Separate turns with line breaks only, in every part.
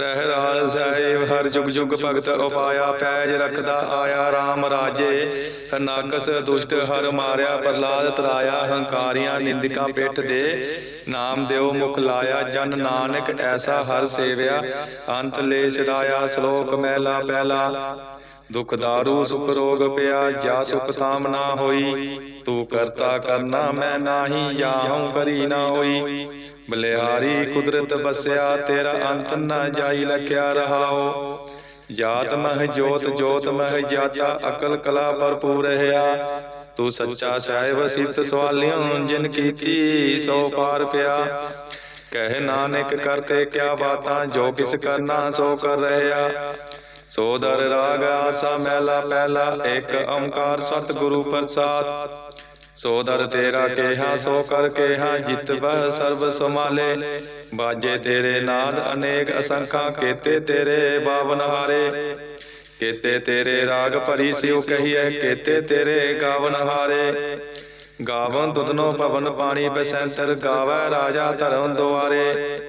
ਰਹਿ ਰਾਜ ਸਾਹਿਬ ਹਰ ਜੁਗ ਜੁਗ ਭਗਤ ਉਪਾਇਆ, ਪੈਜ ਰਖਦਾ ਆਇਆ RAM ਰਾਜੇ। ਨਾਕਸ ਦੁਸ਼ਟ ਹਰ ਮਾਰਿਆ ਪ੍ਰਲਾਦ ਤਰਾਇਆ, ਹੰਕਾਰੀਆਂ ਨਿੰਦਕਾਂ ਪਿੱਠ ਦੇ। ਨਾਮ ਦਿਓ ਮੁਖ ਲਾਇਆ, ਜਨ ਨਾਨਕ ਐਸਾ ਹਰ ਸੇਵਿਆ। ਅੰਤ ਲੈ ਛਡਾਇਆ, ਸ਼ਲੋਕ ਮਹਿਲਾ ਪਹਿਲਾ। ਦੁਖ ਦਾਰੂ ਸੁਖ ਰੋਗ ਪਿਆ, ਜਾ ਸੁਖ ਤਾਮ ਨਾ ਹੋਈ। ਤੂੰ ਕਰਤਾ ਕਰਨਾ, ਮੈਂ ਨਾਹੀ ਜਾਹਉ ਕਰੀ ਨਾ ਹੋਈ। ਬਲਿਹਾਰੀ ਕੁਦਰਤ ਬਸਿਆ, ਤੇਰਾ ਅੰਤ ਨਾ ਜਾਈ, ਲਖਿਆ ਰਹਾਓ। ਜਾਤ ਮਹਿ ਜੋਤ ਜੋਤ ਮਹ ਜਾਤਾ, ਅਕਲ ਕਲਾ ਭਰਪੂਰ ਰਹਾ ਤੂੰ ਸੱਚਾ ਸਾਹਿਬ ਸਿੱਧ ਸਵਾਲਿਓ, ਜਿਨ ਕੀਤੀ, ਸੋ ਪਾਰ ਪਿਆ। ਕਹਿ ਨਾਨਕ ਕਰਤੇ ਕਿਆ ਬਾਤਾਂ, ਜੋ ਕਿਸ ਕਰਨਾ, ਸੋ ਕਰ ਰਹਿਆ। ਸੋ ਦਰ ਰਾਗ ਆਸਾ ਮਹਿਲਾ ਪਹਿਲਾ ਇੱਕ ਓੰਕਾਰ ਸਤਿਗੁਰੂ ਪ੍ਰਸਾਦ। ਸੋ ਤੇਰਾ ਕੇਹਾ, ਸੋ ਕਰ ਕੇਹਾ, ਜਿਤ ਬਹ ਸਰਬ ਸਮਾਲੇ ਬਾਜੇ ਤੇਰੇ ਨਾਦ ਅਨੇਕ ਅਸੰਖਾਂ, ਕੇਤੇ ਤੇਰੇ ਬਾਵਨ ਹਾਰੇ। ਕੇਤੇ ਤੇਰੇ ਰਾਗ ਭਰੀ ਸਿਉ ਕਹੀਐ, ਕੇਤੇ ਤੇਰੇ ਗਾਵਨ ਹਾਰੇ। ਗਾਵਨ ਤੁਧਨੋ ਪਵਨ ਪਾਣੀ ਬਸੰਤਰ, ਗਾਵੈ ਰਾਜਾ ਧਰਮ ਦੁਆਰੇ।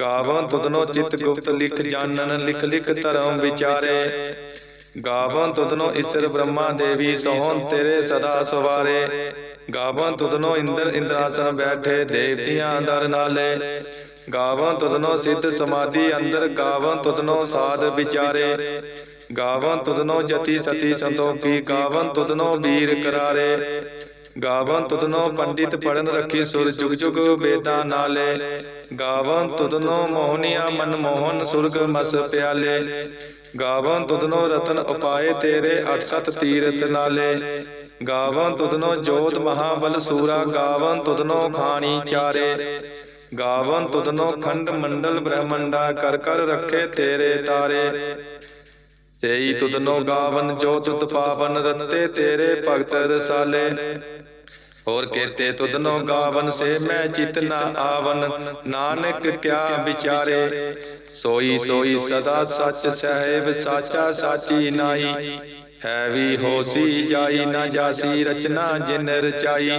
ਗਾਵਨ ਤੁਧਨੋ ਚਿਤ ਗੁਪਤ ਲਿਖ ਜਾਣਨ ਲਿਖ ਲਿਖ ਧਰਮ ਵਿਚਾਰੇ। ਗਾਵਨ ਤੁਧਨੋ ਈਸ਼ਰ ਬ੍ਰਹਮਾ ਦੇਵੀ ਸੋਹਣ ਤੇਰੇ ਸਦਾ ਸਵਾਰੇ। ਗਾਵਨ ਤੁਧਨੋ ਇੰਦਰ ਇੰਦਰਾਸਨ ਬੈਠੇ ਦੇਵਤਿਆਂ ਦਰ ਨਾਲੇ। ਗਾਵਨ ਤੁਧਨੋ ਸਿੱਧ ਸਮਾਧੀ ਅੰਦਰ ਗਾਵਨ ਤੁਧਨੋ ਸਾਧ ਵਿਚਾਰੇ। ਗਾਵਨ ਤੁਧਨੋ ਜਤੀ ਸਤੀ ਸੰਤੋਖੀ ਗਾਵਨ ਤੁਧਨੋ ਵੀਰ ਕਰਾਰੇ। ਗਾਵਨ ਤੁਧਨੋ ਪੰਡਿਤ ਪੜਨ ਰੱਖੀ ਸੁਰ ਜੁਗ ਜੁਗ ਬੇਦਾਂ ਨਾਲੇ ਗਾਵਨ ਤੁਧਨੋ ਮੋਹਨੀਆ ਮਨ ਮੋਹਨ ਸੁਰਗ ਮਸ ਪਿਆਲੇ ਗਾਵਨ ਤੁਧਨੋ ਰਤਨ ਉਪਾਏ ਤੇਰੇ 67 ਤੀਰਥ ਨਾਲੇ ਗਾਵਨ ਤੁਧਨੋ ਜੋਤ ਮਹਾਬਲ ਸੂਰਾ ਗਾਵਨ ਤੁਧਨੋ ਖਾਣੀ ਚਾਰੇ ਗਾਵਨ ਤੁਧਨੋ ਖੰਡ ਮੰਡਲ ਬ੍ਰਹਮੰਡਾ ਕਰ ਕਰ ਰੱਖੇ ਤੇਰੇ ਤਾਰੇ ਤੇਈ ਤੁਧਨੋ ਗਾਵਨ ਜੋ ਤੁਧ ਪਾਵਨ ਰਤੇ ਤੇਰੇ ਭਗਤ ਰਸਾਲੇ ਹੋਰ ਕੇਤੇ ਤੁਧਨੋ ਗਾਵਨ ਸੇ ਮੈਂ ਚਿਤ ਨਾ ਆਵਨ। ਨਾਨਕ ਕਿਆ ਵਿਚਾਰੇ? ਸੋਈ ਸੋਈ ਸਦਾ ਸੱਚ ਸਹਿਬ ਸਾਚਾ ਸਾਚੀ ਨਾਈ ਹੈ ਵੀ ਹੋਸੀ ਜਾਈ ਨਾ ਜਾਸੀ ਰਚਨਾ ਜਿਨ ਰਚਾਈ।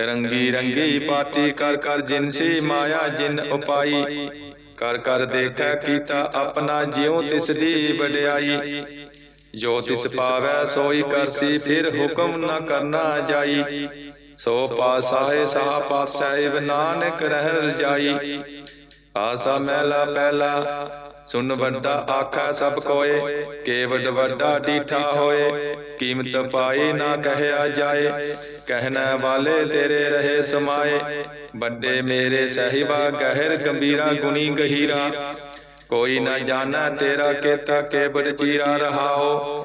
ਰੰਗੀ ਰੰਗੀ ਪਾਤੀ ਕਰ ਕਰ ਜਿਨ ਸੀ ਮਾਇਆ ਜਿਨ ਉਪਾਈ। ਕਰ ਕਰ ਦੇਖੈ ਕੀਤਾ ਆਪਣਾ ਜਿਉ ਤਿਸ ਦੀ ਵਡਿਆਈ। ਜੋ ਤਿਸ ਪਾਵੈ ਸੋਈ ਕਰਸੀ ਫਿਰ ਹੁਕਮ ਨਾ ਕਰਨਾ ਜਾਈ। ਸੋ ਪਾਸਾਏ ਸਾਹ ਪਾਤ ਸਾਹਿਬ ਨਾਨਕ ਰਹਿ ਰਜਾਈ ਆਸਾ ਮਹਿਲਾ ਪਹਿਲਾ ਸੁਨ ਵੱਡਾ ਆਖਾ ਸਭ ਕੋਏ ਕੇਵਡ ਵੱਡਾ ਡੀਠਾ ਹੋਏ। ਕੀਮਤ ਪਾਈ ਨਾ ਕਹਿਆ ਜਾਏ ਕਹਿਣਾ ਵਾਲੇ ਤੇਰੇ ਰਹੇ ਸਮਾਏ। ਵੱਡੇ ਮੇਰੇ ਸਹਿਬਾ ਗਹਿਰ ਗੰਭੀਰਾ ਗੁਣੀ ਗਹੀਰਾ। ਕੋਈ ਨਾ ਜਾਣਾ ਤੇਰਾ ਕੇਤਾ ਕੇਵਡ ਚੀਰਾ ਰਹਾਓ।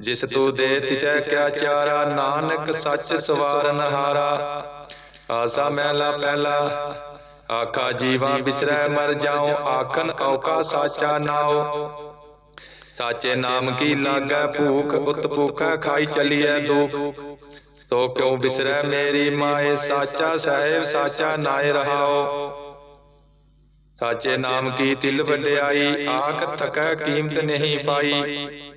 ਜਿਸ ਤੂੰ ਦੇ ਤਿਚੈ ਕਿਆ ਚਾਰਾ ਨਾਨਕ ਸੱਚ ਸਵਾਰਨ ਹਾਰਾ। ਆਸਾ ਮਹਿਲਾ ਪਹਿਲਾ ਆਖਾ ਜੀਵਾ ਬਿਸਰੈ ਮਰ ਜਾਉ ਆਖਨ ਔਕਾ ਸਾਚਾ ਨਾਉ। ਸਾਚੇ ਨਾਮ ਕੀ ਲਾਗੈ ਭੂਖ ਉਤ ਭੂਖਾ ਖਾਈ ਚਲੀਐ ਦੁਖ। ਸੋ ਕਿਉ ਬਿਸਰੈ ਮੇਰੀ ਮਾਏ ਸਾਚਾ ਸਾਹਿਬ ਸਾਚਾ ਨਾਇ ਰਹਾਓ। ਸਾਚੇ ਨਾਮ ਕੀ ਤਿਲ ਵਡਿਆਈ ਆਖ ਥਕੈ ਕੀਮਤ ਨਹੀਂ ਪਾਈ।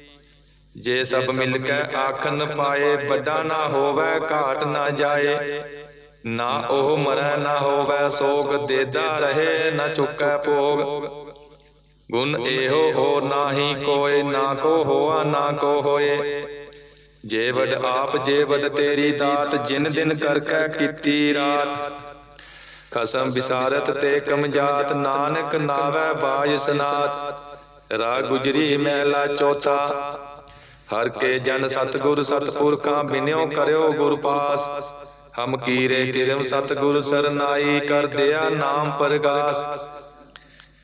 ਜੇ ਸਭ ਮਿਲ ਕੇ ਆਖਨ ਪਾਏ ਵੱਡਾ ਨਾ ਹੋਵੇ ਘਾਟ ਨਾ ਜਾਏ। ਨਾ ਉਹ ਮਰੈ ਨਾ ਹੋਵੇ ਸੋਗ ਦੇਦਾ ਰਹੇ ਨਾ ਚੁੱਕੈ ਭੋਗ। ਗੁਣ ਇਹੋ ਹੋ ਨਾਹੀ ਕੋਏ ਨਾ ਕੋ ਹੋਆ ਨਾ ਕੋ ਹੋਏ। ਜੇ ਵਡ ਆਪ ਜੇ ਵਡ ਤੇਰੀ ਦਾਤ ਜਿਨ ਦਿਨ ਕਰ ਕੈ ਕੀਤੀ ਰਾਤ। ਖਸਮ ਵਿਸਾਰਤ ਤੇ ਕਮਜਾਤ ਨਾਨਕ ਨਾਵੈ ਬਾਜ ਸਨਾਤ। ਰਾ ਗੁਜਰੀ ਮਹਿਲਾ ਚੌਥਾ। ਹਰ ਕੇ ਜਨ ਸਤਗੁਰ ਸਤਪੁਰਖਾਂ ਬਿਨਿਓ ਕਰਿਓ ਗੁਰ ਪਾਸ। ਹਮ ਕੀਰੇ ਕਿਰਮ ਸਤਗੁਰ ਸਰਨਾਈ ਕਰ ਦਿਆ ਨਾਮ ਪਰਗਾਸ।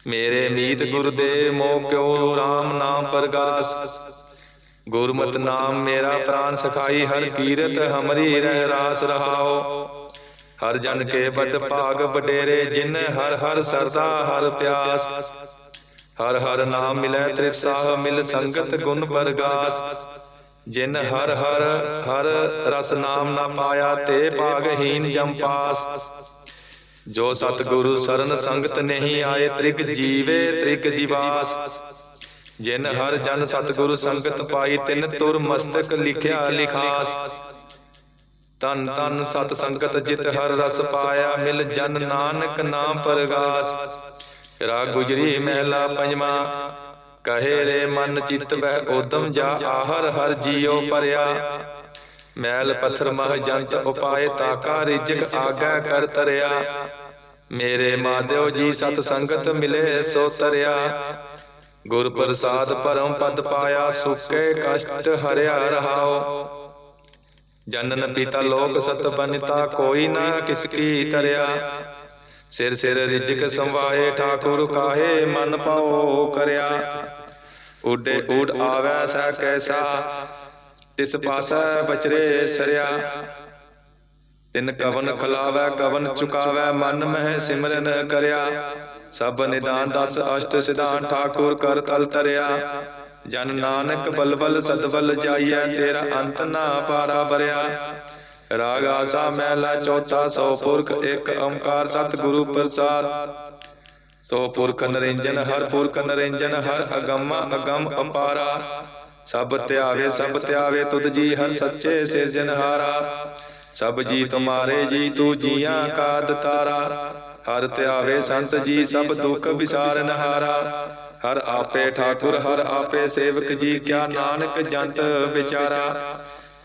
ਮੇਰੇ ਮੀਤ ਗੁਰ ਦੇ ਮੋਹ ਕਿਉ RAM ਨਾਮ ਪਰਗਾਸ। ਗੁਰਮਤਿ ਨਾਮ ਮੇਰਾ ਪ੍ਰਾਨ ਸਖਾਈ, ਹਰ ਕੀਰਤ ਹਮਰੀ ਰਹਿ ਰਾਸ ਰਹਾਓ ਹਰ ਜਨ ਕੇ ਵੱਡ ਭਾਗ ਵਡੇਰੇ, ਜਿਨ ਹਰ ਹਰ ਸਰਦਾ ਹਰ ਪਿਆਸ। ਹਰ ਹਰ ਨਾਮ ਮਿਲੈ ਤ੍ਰਿਪਸਾਹ ਮਿਲ ਸੰਗਤ ਗੁਣ ਪਰਗਾਸ। ਜਿਨ ਹਰ ਹਰ ਹਰ ਰਸ ਨਾਮ ਨਾ ਪਾਇਆ ਤੇ ਭਾਗਹੀਨ ਜਮ ਪਾਸ। ਜੋ ਸਤਿਗੁਰੂ ਸਰਨ ਸੰਗਤ ਨਹੀਂ ਆਏ ਤ੍ਰਿਗ ਜੀਵੇ ਤ੍ਰਿਗ ਜੀਵਾਸ। ਜਿਨ ਹਰ ਜਨ ਸਤਿਗੁਰੂ ਸੰਗਤ ਪਾਈ ਤਿਨ ਤੁਰ ਮਸਤਕ ਲਿਖਿਆ ਲਿਖਾਸ। ਤਨ ਤਨ ਸਤ ਸੰਗਤ ਜਿਤ ਹਰ ਰਸ ਪਾਇਆ ਮਿਲ ਜਨ ਨਾਨਕ ਨਾਮ ਪਰਗਾਸ। ਰਾ ਗੁਜਰੀ ਮਹਿਲਾ ਪੰਜਵਾ, ਕਹੇ ਰੇ ਮਨ ਚਿਤ ਬਹਿ ਉਦਮ ਜਾ ਆਹਰ ਹਰ ਜੀਉ ਪਰਿਆ। ਮੈਲ ਪੱਥਰ ਮਹ ਜੰਤ ਉਪਾਏ ਤਾਕਾ ਰਿਜਕ ਆਗਾ ਕਰ ਤਰਿਆ। ਮੇਰੇ ਮਾਧਿਓ ਜੀ ਸਤ ਸੰਗਤ ਮਿਲੇ ਸੋ ਤਰਿਆ। ਗੁਰ ਪ੍ਰਸਾਦ ਪਰਮ ਪਦ ਪਾਇਆ ਸੁਕੇ ਕਸ਼ਟ ਹਰਿਆ ਰਹਾਓ ਜਨਨ ਪਿਤਾ ਲੋਕ ਸਤ ਬਨਿਤਾ ਕੋਈ ਨਾ ਕਿਸ ਕੀ ਤਰਿਆ। ਸਿਰ ਸਿਰ ਰਿਜਕ ਸੰਵਾਏ ਠਾਕੁਰ ਕਾਹੇ ਮਨ ਪਾਓ ਕਰਿਆ। ਉਡੇ ਉਡ ਆਵੈ ਸੈ ਕੈਸਾ, ਤਿਸ ਪਾਸੈ ਬਚਰੇ ਸਰਿਆ। ਤਿਨ ਕਵਨ ਖਲਾਵੈ, ਕਵਨ ਚੁਕਾਵੈ, ਮਨ ਮਹਿ ਸਿਮਰਨ ਕਰਿਆ। ਸਭ ਨਿਦਾਨ ਦਸ ਅਸ਼ਟ ਸਿਧਾਨ ਠਾਕੁਰ ਕਰ ਤਲ ਤਰਿਆ। ਜਨ ਨਾਨਕ ਬਲਬਲ ਸਦਬਲ ਜਾਈਐ, ਤੇਰਾ ਅੰਤ ਨਾ ਪਾਰਾ ਬਰਿਆ ਰਾਗ ਆਸਾ ਮਹਿਲਾ ਚੌਥਾ ਸੋ ਪੁਰਖ ਇੱਕ ਓੰਕਾਰ ਸਤਿਗੁਰੂ ਪ੍ਰਸਾਦ। ਸੋ ਪੁਰਖ ਨਰਿੰਜਨ, ਹਰ ਪੁਰਖ ਨਰਿੰਜਨ, ਹਰ ਅਗੰਮਾ ਅਗੰਮ ਅਪਾਰਾ। ਸਭ ਧਿਆਵੇ ਸਭ ਧਿਆਵੇ ਤੁਧ ਜੀ, ਹਰ ਸੱਚੇ ਸਿਰਜਨਹਾਰਾ ਸਭ ਜੀ ਤੁਮਾਰੇ ਜੀ, ਤੂੰ ਜੀਆਂ ਕਾ ਦਤਾਰਾ। ਹਰ ਧਿਆਵੇ ਸੰਤ ਜੀ, ਸਭ ਦੁੱਖ ਵਿਸਾਰਨ ਹਾਰਾ। ਹਰ ਆਪੇ ਠਾਕੁਰ, ਹਰ ਆਪੇ ਸੇਵਕ ਜੀ, ਕਿਆ ਨਾਨਕ ਜੰਤ ਵਿਚਾਰਾ।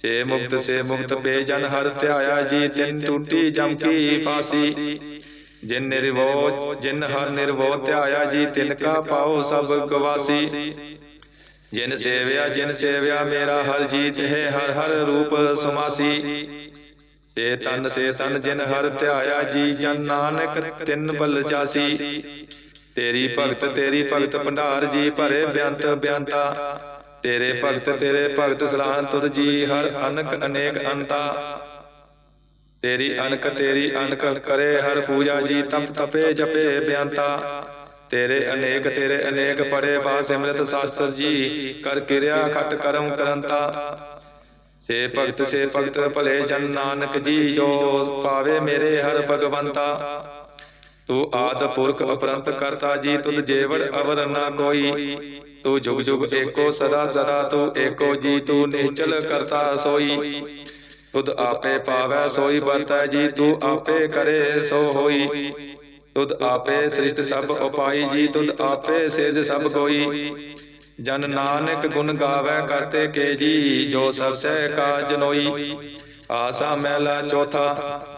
ਸੇ ਮੁਕਤ ਸੇ ਮੁਕਤ ਪੇ ਜਨ ਹਰ ਧਿਆਇਆ ਜੀ, ਤਿਨ ਟੂਟੀ ਜਮ ਕੀ ਫਾਸੀ। ਜਿਨ ਨਿਰਵੋ ਜਿਨ ਹਰ ਨਿਰਵੋ ਧਿਆਇਆ ਜੀ, ਤਿਨ ਕਾ ਪਾਓ ਸਭ ਗਵਾਸੀ। ਜਿਨ ਸੇਵਿਆ ਜਿਨ ਸੇਵਿਆ, ਮੇਰਾ ਹਰ ਜੀਤ ਹੈ, ਹਰ ਹਰ ਰੂਪ ਸਮਾਸੀ। ਸੇ ਤਨ ਸੇ ਤਨ ਜਿਨ ਹਰ ਧਿਆਇਆ ਜੀ, ਜਨ ਨਾਨਕ ਤਿੰਨ ਬਲ ਜਾਸੀ ਤੇਰੀ ਭਗਤ ਤੇਰੀ ਭਗਤ ਭੰਡਾਰ ਜੀ, ਭਰੇ ਬਿਆੰਤ ਬਿਆੰਤਾ। ਤੇਰੇ ਭਗਤ ਤੇਰੇ ਭਗਤ ਸਲਾਹਨ ਤੁਧ ਜੀ ਹਰ ਅਨਕ ਅਨੇਕ ਅੰਤਾ। ਤੇਰੀ ਅਨਕ ਤੇਰੀ ਅਨਕ ਕਰੇ ਹਰ ਪੂਜਾ ਜੀ ਤਪ ਤਪੇ ਜਪੇ ਬਿਆੰਤਾ। ਤੇਰੇ ਅਨੇਕ ਤੇਰੇ ਅਨੇਕ ਪੜੇ ਬਾ ਸਿਮਰਤ ਸ਼ਾਸਤਰ ਜੀ ਕਰ ਕਿਰਿਆ ਖਟ ਕਰਮ ਕਰੰਤਾ। ਸੇ ਭਗਤ ਸੇ ਭਗਤ ਭਲੇ ਜਨ ਨਾਨਕ ਜੀ ਜੋ ਪਾਵੇ ਮੇਰੇ ਹਰ ਭਗਵੰਤਾ। ਤੂੰ ਆਦ ਪੁਰਖ ਅਪਰੰਤ ਕਰਤਾ ਜੀ ਤੁਧ ਜੇਵੜ ਅਵਰ ਨਾ ਕੋਈ। ਤੂੰ ਜੁਗ ਜੁਗ ਏਕੋ ਸਦਾ ਸਦਾ ਤੂੰ ਏਕੋ ਜੀ, ਤੂੰ ਨਿਚਲ ਕਰਤਾ ਸੋਈ। ਤੁਧ ਆਪੇ ਪਾਵੈ ਸੋਈ, ਵਰਤੈ ਜੀ, ਤੂੰ ਆਪੇ ਕਰੇ ਸੋ ਹੋਈ। ਤੁਧ ਆਪੇ ਸ੍ਰਿਸ਼ਟ ਸਭ ਉਪਾਈ ਜੀ, ਤੁਧ ਆਪੇ ਸਿਰਜ ਸਭ ਕੋਈ ਜਨ ਨਾਨਕ ਗੁਣ ਗਾਵੇ ਕਰਤੇ ਕੇ ਜੀ, ਜੋ ਸਭ ਸਹਿ ਕਾ ਜਨੋਈ ਆਸਾ ਮਹਿਲਾ ਚੌਥਾ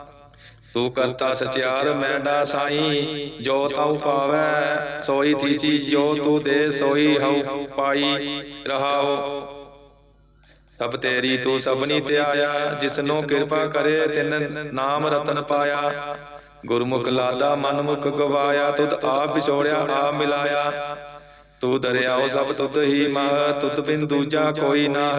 ਤੂੰ ਕਰਤਾ ਸਚਿਆਰ ਮੈਂਡਾ ਸਾਈ, ਜੋ ਤਉ ਪਾਵੈ, ਸੋਈ ਥੀਚੀ ਜੋ ਤੂੰ ਦੇ, ਸੋਈ ਹਉ ਪਾਈ, ਰਹਾਓ। ਸਭ ਤੇਰੀ ਤੂੰ ਸਭਨੀ ਧਿਆਇਆ ਜਿਸਨੂੰ ਕਿਰਪਾ ਕਰੇ, ਤਿਨ ਨਾਮ ਰਤਨ ਪਾਇਆ। ਗੁਰਮੁਖ ਲਾਦਾ, ਮਨਮੁਖ ਗਵਾਇਆ, ਤੁਧ ਆਪ ਵਿਛੋੜਿਆ, ਆਪ ਮਿਲਾਇਆ। ਤੂੰ ਦਰਿਆਓ ਸਭ ਤੁਧ ਹੀ ਮਹ, ਤੁਧ ਬਿਨ ਦੂਜਾ ਕੋਈ ਨਾਹ।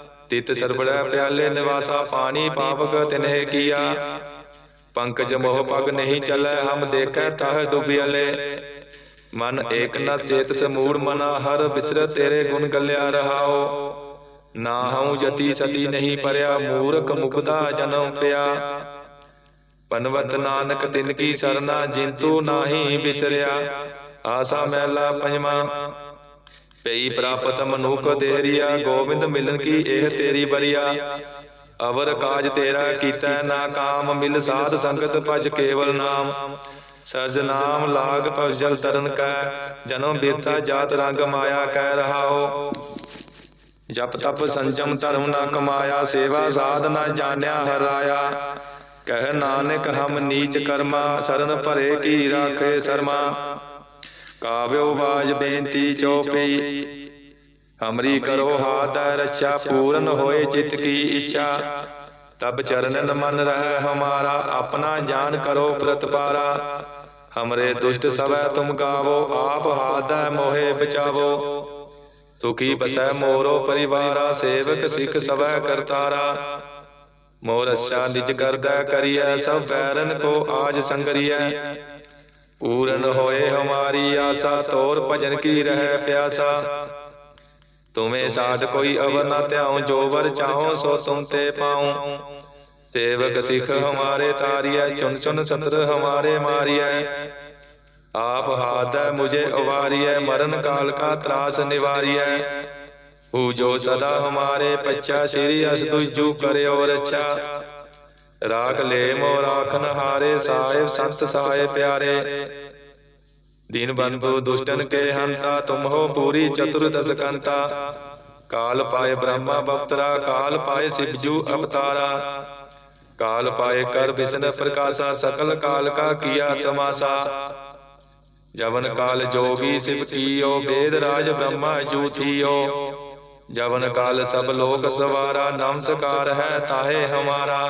ਤਿਤ ਸਰਬੜਾ ਪਿਆਲੇ ਨਿਵਾਸਾ ਪਾਣੀ ਪਾਵਕ ਤਿਨਹਿ ਕੀਆ। ਪੰਕਜ ਮੋਹ ਪਗ ਨਹੀਂ ਚੱਲੈ ਹਮ ਦੇਖੈ ਤਹ ਡੁਬਿਆਲੇ। ਮਨ ਏਕ ਨ ਚੇਤ ਸਮੂੜ ਮਨਾ ਹਰ ਵਿਸਰ ਤੇਰੇ ਗੁਣ ਗੱਲਿਆ ਰਹਾਓ। ਨਾ ਹਉ ਜਤੀ ਸਤੀ ਨਹੀਂ ਪਰਿਆ ਮੂਰਖ ਮੁਕਦਾ ਜਨਮ ਪਿਆ। ਪਨਵਤ ਨਾਨਕ ਤਿਨ ਕੀ ਸਰਨਾ ਜਿੰਤੂ ਨਾਹੀ ਵਿਸਰਿਆ ਆਸਾ ਮਹਿਲਾ ਪੰਜਵਾ ਪਈ ਪ੍ਰਾਪਤ ਮਨੁਖ ਦੇਹਰੀਆ ਗੋਬਿੰਦ ਮਿਲਨ ਕੀ ਇਹ ਤੇਰੀ ਬਰੀਆ? ਅਵਰ ਕਾਜ ਤੇਰਾ ਕੀਤਾ, ਨਾ ਕਾਮ ਮਿਲ ਸਾਧ ਸੰਗਤ ਭਜ ਕੇਵਲ ਨਾਮ। ਸਰਜ ਨਾਮ ਲਾਗ ਭਜਲ ਤਰਨ ਕੈ, ਜਨਮ ਬਿਰਤਾ ਜਾਤ ਰੰਗ ਮਾਇਆ ਕਹਿ ਰਹਾਓ। ਜਪ ਤਪ ਸੰਜਮ ਧਰਮ ਨਾ ਕਮਾਇਆ, ਸੇਵਾ ਸਾਧ ਨਾ ਜਾਣਿਆ ਹਰਾਇਆ। ਕਹਿ ਨਾਨਕ ਹਮ ਨੀਚ ਕਰਮਾ, ਸਰਨ ਭਰੇ ਕੀ ਰਾਖੇ ਸਰਮਾ। ਕਾਵਿਓ ਬਾਜ ਬੇਨਤੀ ਚੋਪਈ ਹਮਰੀ ਕਰੋ ਹਾਥ ਰੱਛਾ, ਪੂਰਨ ਹੋਏ ਚਿਤ ਕੀ ਇੱਛਾ। ਤਬ ਚਰਨਨ ਮਨ ਰਹਿ ਹਮਾਰਾ, ਆਪਣਾ ਜਾਨ ਕਰੋ ਪ੍ਰਤਪਾਰਾ। ਹਮਰੇ ਦੁਸ਼ਟ ਸਵੈ ਤੁਮ ਗਾਵੋ, ਆਪ ਹਾਦੈ ਮੋਹਿ ਬਚਾਵੋ। ਸੁਖੀ ਬਸੈ ਮੋਰੋ ਪਰਿਵਾਰਾ, ਸੇਵਕ ਸਿੱਖ ਸਵੈ ਕਰਤਾਰਾ। ਮੋਰ ਅੱਛਾ ਨਿਜ ਕਰਦਾ ਕਰੀਐ, ਸਭ ਬੈਰਨ ਕੋ ਆਜ ਸੰਗਰੀਐ। ਪੂਰਨ ਹੋਏ ਹਮਾਰੀ ਆਸਾ, ਤੋਰ ਭਜਨ ਕੀ ਰਹਿ ਪਿਆਸਾ। ਤੁਮੇ ਸਾਧ ਕੋਈ ਅਵਰ ਨਾ ਧਿਆਉ, ਜੋ ਵਰ ਚਾਹੋ ਸੋ ਤੁਮ ਤੇ ਪਾਉ। ਸੇਵਕ ਸਿੱਖ ਹਮਾਰੇ ਤਾਰੀਐ ਚੁਨ ਚੁਨ ਸਤਰ ਹਮਾਰੇ ਮਾਰੀਐ। ਆਪ ਹਾਦੈ ਮੁਝੇ ਉਵਾਰੀਐ ਮਰਨ ਕਾਲ ਕਾ ਤਰਾਸ ਨਿਵਾਰੀਐ। ਹੂ ਜੋ ਸਦਾ ਹਮਾਰੇ ਪੱਛਾ, ਸ੍ਰੀ ਅਸ ਤੁਜੂ ਕਰਿਓ ਰੱਛਾ। ਰਾਖ ਲੈ ਮੋ ਰਾਖਨ ਹਾਰੇ ਸਾਹਿਬ ਸੰਤ ਸਾਏ ਪਿਆਰੇ ਦੀਨ ਬੰਧੂ ਦੁਸ਼ਟਨ ਕੇ ਹੰਤਾ ਤੁਮ ਹੋ ਪੂਰੀ ਚਤੁਰਦਸ ਕੰਤਾ ਕਾਲ ਪਾਏ ਬ੍ਰਹਮਾ ਬਪਤਰਾ ਕਾਲ ਪਾਏ ਸਿਵਜੂ ਅਵਤਾਰਾ ਕਾਲ ਪਾਏ ਕਰ ਬਿਸ਼ਨ ਪ੍ਰਕਾਸ਼ਾ ਸਕਲ ਕਾਲ ਕਾ ਕੀਆ ਤਮਾਸਾ ਜਵਨ ਕਾਲ ਜੋਗੀ ਸਿਵ ਕੀਓ ਬੇਦ ਰਾਜ ਬ੍ਰਹਮਾ ਜੂਥੀਓ ਜਵਨ ਕਾਲ ਸਭ ਲੋਕ ਸਵਾਰਾ ਨਮਸਕਾਰ ਹੈ ਤਾਹੇ ਹਮਾਰਾ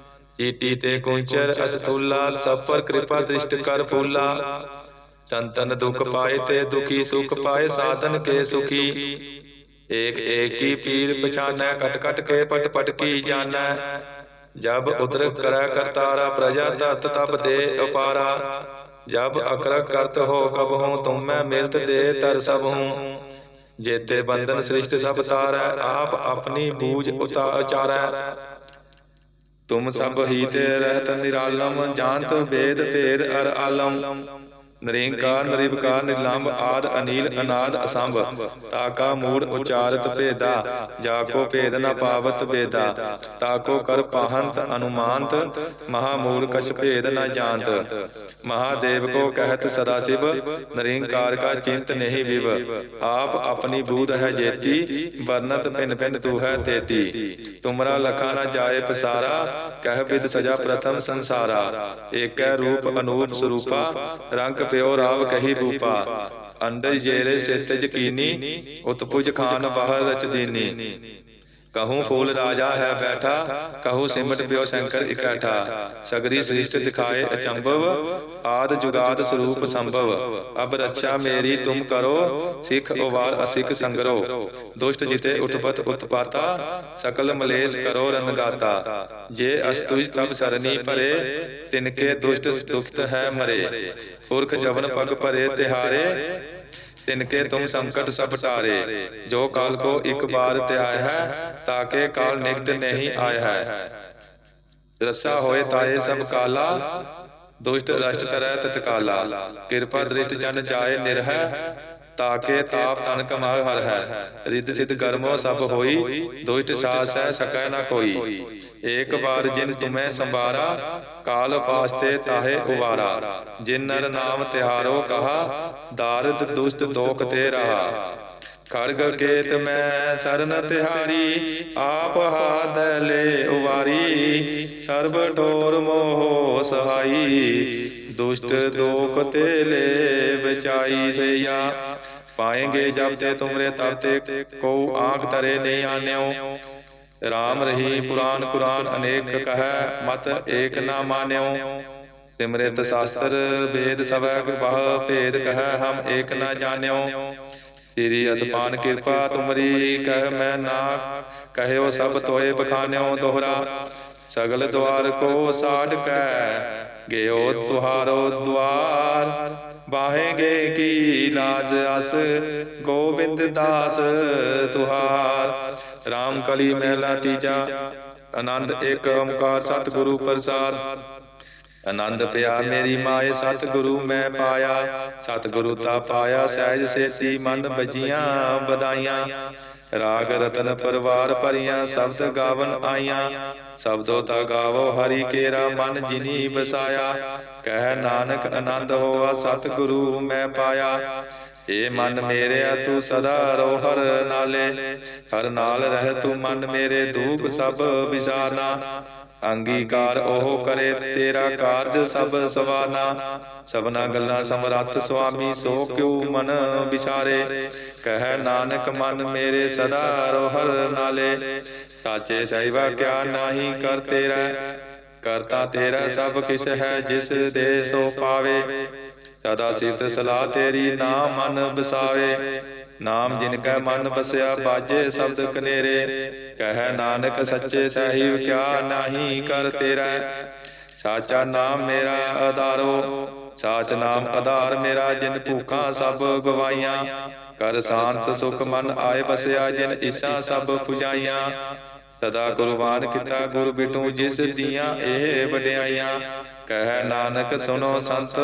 ਚੀਟੀ ਤੇ ਕੁੰਚਰ, ਅਸਤੁਲਾ, ਸਫਰ, ਕਿਰਪਾ ਦ੍ਰਿਸ਼ਟ ਕਰ ਫੂਲਾ। ਸੰਤਨ ਦੁਖ ਪਾਏ ਤੇ ਦੁਖੀ ਸੁਖ ਪਾਏ, ਸਾਧਨ ਕੇ ਸੁਖੀ। ਏਕ ਏਕ ਕੀ ਪੀਰ ਪਛਾਨੈ, ਕਟ ਕਟ ਕੇ ਪਟ ਪਟ ਕੀ ਜਾਣੈ। ਜਬ ਉਦਰ ਕਰੈ ਕਰਤਾਰਾ ਪ੍ਰਜਾ ਧਰਤ ਤਪ ਦੇ ਉਪਾਰਾ। ਜਬ ਅਕਰ ਕਰਤ ਹੋ ਕਬ ਹੂੰ, ਤੁਮ ਮੈਂ ਮਿਲਤ ਦੇ ਤਰ ਸਭ ਹੂੰ। ਜੇਤੇ ਬੰਧਨ ਸ੍ਰਿਸ਼ਟ ਸਭ ਤਾਰੈ, ਆਪ ਆਪਣੀ ਬੂਝ ਉਤਾ ਉਚਾਰੈ। ਤੁਮ ਸਭ ਹੀ ਤੇ ਰਹਿਤ ਨਿਰਾਲਮ, ਜਾਣਤ ਵੇਦ ਭੇਦ ਅਰ ਆਲਮ। ਨਰੇਂਕਾਰ ਨਰਿਵਕਾਰ ਨਿਰਲੰਭ ਆਦ ਅਨੀਲ, ਅਨਾਦ, ਅਸੰਭ। ਤਾਕਾ ਮੂੜ ਉਚਾਰਤ ਭੇਦਾ, ਜਾ ਕੋ ਭੇਦ ਨ ਪਾਵਤ ਭੇਦਾ ਤਾਕੋ ਕਰ ਪਾਹੰਤ, ਅਨੁਮਾਨਤ, ਮਹਾ ਮੂੜ ਕਛ ਭੇਦ ਨ ਜਾਣਤ। ਮਹਾਦੇਵ ਕੋ ਕਹਿਤ ਸਦਾ ਸਿਵ, ਨਰੇਂਕਾਰ ਕਾ ਚਿੰਤ ਨਹੀਂ ਵਿਵ। ਆਪ ਆਪਣੀ ਬੂਧ ਹੈ ਜੇਤੀ ਵਰਨਤ ਪਿਨ ਪਿਨ ਤੂ ਹੈ ਤੇਤੀ। ਤੁਮਰਾ ਲਖਾ ਨ ਜਾਏ ਪਸਾਰਾ, ਕਹਿ ਬਿਦ ਸਜਾ ਪ੍ਰਥਮ ਸੰਸਾਰਾ। ਏਕੈ ਰੂਪ ਅਨੂਪ ਸਰੂਪਾ, ਰੰਗ ਪਿਓ ਰਾਵ ਕਹੀ ਬੂਪਾ ਅੰਡਜ ਜੇਰੇ ਸਿਤ ਯਕੀਨੀ ਉਤਪੁਜ ਖਾਨ ਬਾਹਰ ਰਚ ਦੀਨੀ। ਕਹੂੰ ਫੂਲ ਰਾਜਾ ਹੈ ਬੈਠਾ ਕਹੂੰ ਸਿਮਟ ਪਿਓ ਸ਼ੰਕਰ ਇਕੱਠਾ ਸਗਰੀ ਸ੍ਰਿਸ਼ਟ ਦਿਖਾਏ ਅਚੰਭਵ ਆਦ ਜੁਗਾਦ ਸਰੂਪ ਸੰਭਵ। ਅਬ ਰੱਛਾ ਮੇਰੀ ਤੁਮ ਕਰੋ ਸਿੱਖ ਉਵਾਰ ਅਸਿਕ ਸੰਗਰੋ। ਦੁਸ਼ਟ ਜਿਤੇ ਉਤਪਤ ਉਤਪਾਤਾ ਸਕਲ ਮਲੇਸ਼ ਕਰੋ ਰਨਗਾਤਾ ਜੇ ਅਸਤੁਜ ਤਬ ਸਰਨੀ ਭਰੇ ਤਿਨਕੇ ਦੁਸ਼ਟ ਦੁਖਤ ਹੈ ਮਰੇ। ਪੁਰਖ ਜਵਨ ਪਗ ਭਰੇ ਤਿਹਾਰੇ। ਤਿਨਕੇ ਤੁਮ ਸੰਕਟ ਸਭ ਟਾਰੇ ਜੋ ਕਾਲ ਕੋ ਇੱਕ ਬਾਰ ਧਿਆਇ ਹੈ ਤਾਕੇ ਕਾਲ ਨਿਕਟ ਨਹੀਂ ਆਇ ਹੈ। ਰਸਾ ਹੋਏ ਤਾਏ ਸਭ ਕਾਲਾ, ਦੁਸ਼ਟ ਰਸ਼ਟ ਕਰੈ ਤਤਕਾਲਾ ਕਿਰਪਾ ਦ੍ਰਿਸ਼ਟ ਜਨ ਜਾਏ ਨਿਰਹਿ ਤਾਕੇ ਤਾਪ ਤਨ ਕਮਾਇ ਹਰ ਹੈ। ਰਿੱਧ ਸਿਧ ਕਰਮੋ ਸਭ ਹੋਈ, ਦੁਸ਼ਟ ਸਾਸ ਹੈ ਸਕੈ ਨਾ ਕੋਈ। ਏਕ ਵਾਰ ਜਿਨ ਤੁਮੈ ਸੰਭਾਰਾ, ਕਾਲ ਪਾਸਤੇ ਤਾਹੇ ਉਵਾਰਾ। ਜਿਨ ਨਰ ਨਾਮ ਤਿਹਾਰੋ ਕਹਾ, ਦਾਰਦ ਦੁਸ਼ਟ ਦੋਖ ਤੇ ਰਹਾ। ਖੜਗ ਕੇਤ ਮੈਂ ਸਰਨ ਤਿਹਾਰੀ, ਆਪ ਹਾਥ ਲੈ ਉਵਾਰੀ। ਸਰਬ ਠੋਰ ਮੋਹ ਸਹਾਈ। ਦੁਸ਼ਟ ਬਚਾਈ ਸਈਆ ਪਾਏਂਗੇ ਜਬ ਤੇ ਤੁਮਰੇ ਤਬ ਤੇ ਕੋ ਆਂਖ ਤਰੇ ਆਨਿਓ। ਰਾਮ ਰਹੀ ਕੁਰਾਨ ਅਨੇਕ ਕਹੈ ਮਤ ਏਕ ਨਾ ਮਾਨਿਓ। ਸਿਮਰਿਤ ਸ਼ਾਸਤਰ ਵੇਦ ਸਭੈ ਬਹੁ ਭੇਦ ਕਹੈ ਹਮ ਏਕ ਨਾ ਜਾਣਿਓ। ਤੇਰੀ ਅਸਪਾਨ ਕਿਰਪਾ ਤੁਮਰੀ ਕਹਿ ਮੈਂ ਨਾ ਕਹਿਓ ਸਭ ਤੋਏ ਬਖਾਨਿਓ ਦੋਹਰਾ। ਸਗਲ ਦਵਾਰ ਕੋ ਸਾੜ ਕੈ। ਗਿਓ ਤੁਹਾਰੋ ਦਵਾਰ ਬਾਹੇਗੇ ਕੀ ਲਾਜ ਅਸ, ਗੋਬਿੰਦ ਦਾਸ ਤੁਹਾਰ। RAM ਕਲੀ ਮਹਿਲਾ ਤੀਜਾ, ਆਨੰਦ ਇੱਕ ਓੰਕਾਰ ਸਤਿਗੁਰੂ ਪ੍ਰਸਾਦ। ਆਨੰਦ ਪਿਆ ਮੇਰੀ ਮਾਏ, ਸਤਿਗੁਰੂ ਮੈਂ ਪਾਇਆ। ਸਤਿਗੁਰੂ ਤਾ ਪਾਇਆ, ਸਹਿਜ ਸੇਤੀ ਮਨ ਬਜੀਆਂ ਬਦਾਈਆਂ ਰਾਗ ਰਤਨ ਪਰਵਾਰ ਭਰੀਆਂ ਸ਼ਬਦ ਗਾਵਨ ਆਈਆਂ। ਸ਼ਬਦੋ ਤਾ ਗਾਵੋ ਹਰੀ ਕੇਰਾ ਮਨ ਜਿਨੀ ਬਸਾਇਆ ਕਹਿ ਨਾਨਕ ਆਨੰਦ ਹੋਆ, ਸਤਿਗੁਰੂ ਮੈਂ ਪਾਇਆ। ਏ ਮਨ ਮੇਰਿਆ ਤੂੰ ਸਦਾ ਰੋ ਹਰ ਨਾਲੇ। ਹਰ ਨਾਲ ਰਹਿ ਤੂੰ ਮਨ ਮੇਰੇ ਧੂਪ ਸਭ ਵਿਸਾਰਨਾ। ਅੰਗੀਕਾਰ ਉਹ ਕਰੇ ਤੇਰਾ ਕਾਰਜ ਸਭ ਸਵਾਨਾ। ਸਭਨਾ ਗੱਲਾਂ ਸਮਰੱਥ ਸੁਆਮੀ ਸੋ ਕਿਉ ਮਨ ਵਿਚਾਰੇ? ਕਹਿ ਨਾਨਕ ਮਨ ਮੇਰੇ ਸਦਾ ਰੋ ਹਰ ਨਾਲੇ। ਸਾਚੇ ਸਹਿਬਾ ਕਿਆ ਨਾਹੀ ਕਰ ਤੇਰਾ। ਕਰਤਾ ਤੇਰਾ ਸਭ ਕਿਛ ਹੈ ਜਿਸ ਦੇ ਸੋ ਪਾਵੇ। ਸਦਾ ਸਿਫਤ ਸਲਾਹ ਤੇਰੀ ਨਾਮ ਮਨ ਬਸਾਵੇ ਨਾਮ ਜਿਨ ਕੈ ਮਨ ਬਸਿਆ ਬਾਜੇ ਸ਼ਬਦ ਕਨੇਰੇ। ਕਹਿ ਨਾਨਕ ਸੱਚੇ ਸਾਹਿਬ ਕਿਆ ਨਾਹੀ ਕਰ ਤੇਰਾ। ਸਾਚਾ ਨਾਮ ਮੇਰਾ ਆਧਾਰੋ। ਸਾਚ ਨਾਮ ਆਧਾਰ ਮੇਰਾ ਜਿਨ ਭੂਖਾਂ ਸਭ ਗਵਾਈਆਂ। ਕਰ ਸ਼ਾਂਤ ਸੁਖ ਮਨ ਆਏ ਬਸਿਆ ਜਿਨ ਇਸ਼ਾ ਸਭ ਪੁਜਾਈਆਂ। ਸਦਾ ਗੁਰਬਾਨ ਕੀਤਾ ਗੁਰ ਬਿਟੂ ਜਿਸ ਦੀਆਂ ਇਹ ਵਡਿਆਈਆਂ। ਕਹਿ ਨਾਨਕ ਸੁਨੋ ਸੰਤ,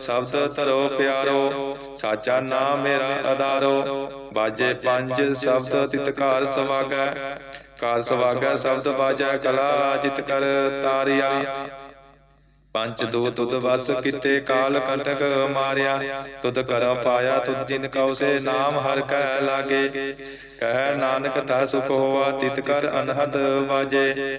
ਸ਼ਬਦ ਧਰੋ ਪਿਆਰੋ, ਸਾਚਾ ਨਾਮ ਮੇਰਾ ਆਧਾਰੋ ਬਾਜੇ ਪੰਜ ਸ਼ਬਦ ਤਿਤਕਾਰ ਸਵਾਗੈ ਕਾਰ ਸਵਾਗੈ ਸ਼ਬਦ ਬਾਜੈ ਕਲਾ ਜਿਤ ਕਰ ਤਾਰਿਆ। ਪੰਜ ਦੋ ਤੁਧ ਵਸ ਕਿਤੇ ਕਾਲ ਕੰਟਕ ਮਾਰਿਆ, ਤੁਧ ਕਰ ਪਾਇਆ ਤੁਧ ਜਿਨ ਕਉ ਸੇ ਨਾਮ ਹਰ ਕੈ ਲਾਗੇ। ਕਹਿ ਨਾਨਕ ਤਾ ਸੁਖ ਹੋਆ ਤਿਤ ਕਰ ਅਨਹਦ ਵਾਜੇ।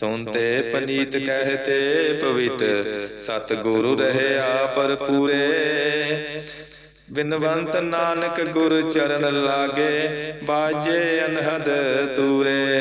ਸੁਨਤੇ ਪਨੀਤ ਕਹਤੇ ਪਵਿੱਤ ਸਤ ਗੁਰੂ ਰਹਿਆ ਪਰ ਪੂਰੇ। ਬਿਨਵੰਤ ਨਾਨਕ ਗੁਰ ਚਰਨ ਲਾਗੇ, ਬਾਜੇ ਅਨਹਦ ਤੂਰੇ।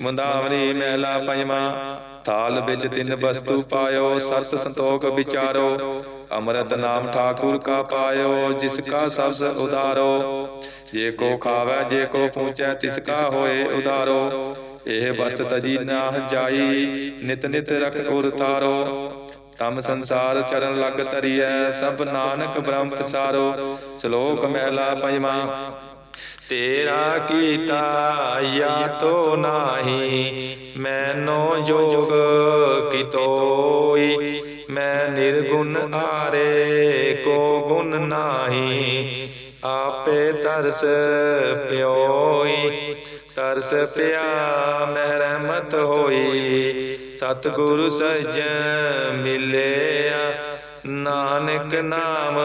ਮੁੰਦਾਵਰੀ ਮਹਿਲਾ ਪੰਜਵਾਂ, ਥਾਲ ਵਿੱਚ ਤਿੰਨ ਵਸਤੂ ਪਾਇਓ, ਸਤ ਸੰਤੋਖ ਵਿਚਾਰੋ। ਅੰਮ੍ਰਿਤ ਨਾਮ ਠਾਕੁਰ ਕਾ ਪਾਇਓ ਜਿਸ ਕਾ ਸਬਸ ਉਦਾਰੋ ਜੇ ਕੋ ਖਾਵੇ ਜੇ ਕੋ ਪੂਛੈ ਤਿਸ ਕਾ ਹੋਏ ਉਦਾਰੋ ਇਹ ਵਸਤ ਤਜੀ ਨਾ ਜਾਈ ਨਿਤ ਨਿਤ ਰਖ ਉਰ ਤਾਰੋ। ਤਮ ਸੰਸਾਰ ਚਰਨ ਲਗ ਤਰੀਐ ਸਭ ਨਾਨਕ ਬ੍ਰਹਮ ਪਸਾਰੋ। ਸ਼ਲੋਕ ਮਹਿਲਾ ਪੰਜਵਾਂ ਤੇਰਾ ਕੀਤਾ ਯਾ ਤੋ ਨਾਹੀ ਮੈਨੋ ਜੋਗ ਕਿਤੋਈ। ਮੈਂ ਨਿਰਗੁਣ ਆਰੇ, ਕੋ ਗੁਣ ਨਾਹੀ, ਆਪੇ ਤਰਸ ਪਿਓਈ। ਤਰਸ ਪਿਆ ਮਹਿ ਰਹਿਮਤ ਹੋਈ, ਸਤਿਗੁਰੂ ਸਜਣ ਮਿਲਿਆ। ਨਾਨਕ ਨਾਮ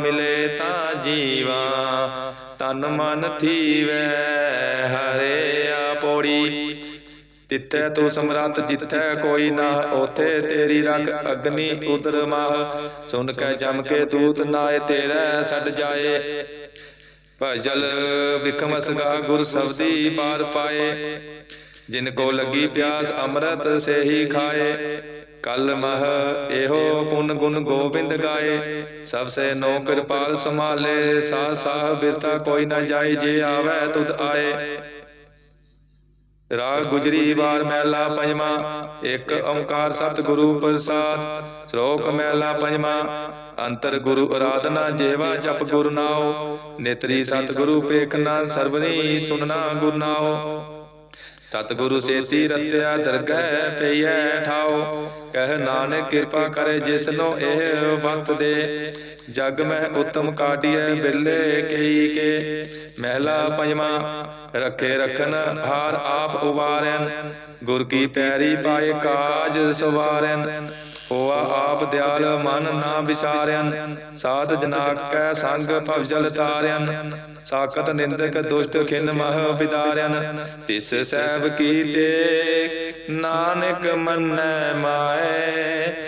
ਮਿਲੇ ਤਾਂ ਜੀਵਾ, ਤਨ ਮਨ ਥੀਵੈ ਹਰਿਆ ਪੋੜੀ। ਤਿੱਥੈ ਤੂੰ ਸਮਰੱਥ ਜਿੱਥੈ ਕੋਈ ਨਾ ਉਥੇ ਤੇਰੀ ਰਗ ਅਗਨੀ ਉਦਰ ਮਾਹ ਸੁਨ ਕੇ ਜਮ ਕੇ ਦੂਤ ਨਾਏ ਤੇਰਾ ਛੱਡ ਜਾਏ। ਭਜਲ ਵਿਖਮ ਸਗਾ ਗੁਰ ਸਬਦੀ ਪਾਰ ਪਾਏ। ਜਿਨ ਕੋ ਲੱਗੀ ਪਿਆਸ ਅੰਮ੍ਰਿਤ ਸੇ ਹੀ ਖਾਏ। ਕਲ ਮਹ ਇਹੋ ਪੁਨ ਗੁਣ ਗੋਬਿੰਦ ਗਾਏ। ਸਭ ਸੇ ਨੋ ਕਿਰਪਾਲ ਸੰਭਾਲੇ। ਸਾ ਸਾ ਬਿਰਤਾ ਕੋਈ ਨਾ ਜਾਏ। ਜੇ ਆਵੇ ਤੁਧ ਆਏ। ਰਾਗ ਗੁਜਰੀ ਵਾਰ ਮਹਿਲਾ ਪੰਜਵਾਂ, ਇੱਕ ਓੰਕਾਰ ਸਤਿਗੁਰੂ ਪ੍ਰਸਾਦ, ਸ਼ਲੋਕ ਮਹਿਲਾ ਪੰਜਵਾਂ, ਅੰਤਰ ਗੁਰੂ ਅਰਾਧਨਾ ਜੇਵਾ ਜਪ ਗੁਰ ਨਾਉ, ਨੇਤਰੀ ਸਤਿਗੁਰੂ ਪੇਖਨਾ ਸਰਬਨੀ ਸੁਨਣਾ ਗੁਰ ਨਾਉ। ਸਤਿਗੁਰੂ ਸੇਤੀ ਰਤਿਆ ਦਰਗਹਿ ਪਈਐ ਠਾਉ, ਕਹਿ ਨਾਨਕ ਕਿਰਪਾ ਕਰੇ ਜਿਸਨੋ ਇਹ ਵਕਤ ਦੇ ਜਗ ਮਹਿ ਉਤਮ ਕਾਢੀਐ ਬਿਰਲੇ ਕਈ ਕੇ। ਮਹਿਲਾ ਪੰਜਵਾਂ, ਰੱਖੇ ਰਖਨ ਹਾਰ ਆਪ ਉਵਾਰੈਨ। ਗੁਰ ਕੀ ਪੈਰੀ ਪਾਏ ਕਾਜ ਸਵਾਰੈਨ। ਹੋਆ ਆਪ ਦਿਆਲ ਮਨ ਨਾ ਵਿਸਾਰਿਆਨ ਸਾਧ ਜਨਾ ਕੈ ਸੰਗ ਭਵਜਲ ਤਾਰਿਆਨ ਸਾਖਤ ਨਿੰਦਕ ਦੁਸ਼ਟ ਖਿਨ ਮਹ ਵਿਦਾਰਿਆਨ ਤਿਸ ਸਹਿਬ ਕੀ ਟੇਕ, ਨਾਨਕ ਮੰਨੈ ਮਾਏ।